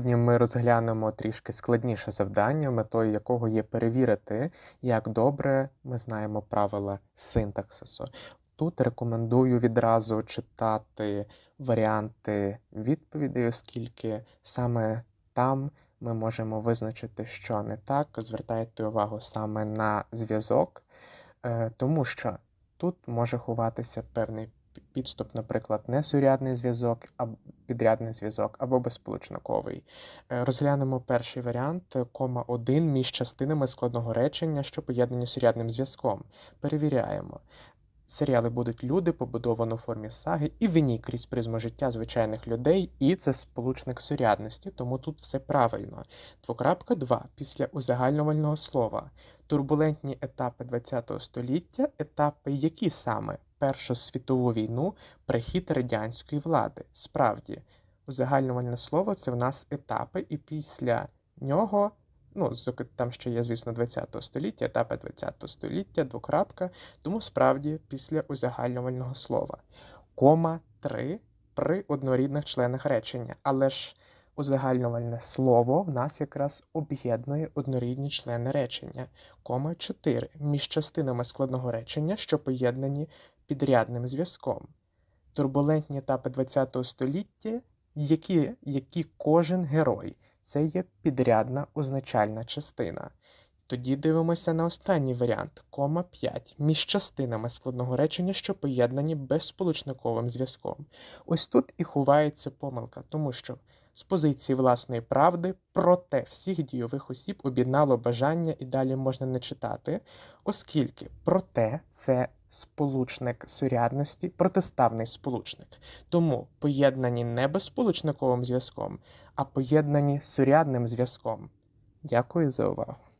Сьогодні ми розглянемо трішки складніше завдання, метою якого є перевірити, як добре ми знаємо правила синтаксису. Тут рекомендую відразу читати варіанти відповідей, оскільки саме там ми можемо визначити, що не так. Звертайте увагу саме на зв'язок, е, тому що тут може ховатися певний підступ, наприклад, несурядний зв'язок, або підрядний зв'язок або безсполучниковий. Е, Розглянемо перший варіант, кома 1 між частинами складного речення, що поєднані сурядним зв'язком. Перевіряємо. Серіали будуть люди, побудовано у формі саги, і в ній крізь призму життя звичайних людей, і це сполучник сурядності, тому тут все правильно. Двокрапка 2. Після узагальнювального слова. Турбулентні етапи ХХ століття, етапи які саме? Першу світову війну, прихід радянської влади. Справді, узагальнювальне слово це в нас етапи, і після нього, ну, там ще є, звісно, ХХ століття, етапи ХХ століття, двокрапка, тому справді після узагальнювального слова. Кома 3 при однорідних членах речення, але ж узагальнювальне слово в нас якраз об'єднує однорідні члени речення. Кома 4 між частинами складного речення, що поєднані підрядним зв'язком. Турбулентні етапи ХХ століття, які, які кожен герой. Це є підрядна означальна частина. Тоді дивимося на останній варіант, кома 5, між частинами складного речення, що поєднані безсполучниковим зв'язком. Ось тут і ховається помилка, тому що з позиції власної правди проте всіх дійових осіб об'єднало бажання і далі можна не читати, оскільки проте це сполучник сурядності, протиставний сполучник. Тому поєднані не безсполучниковим зв'язком, а поєднані сурядним зв'язком. Дякую за увагу.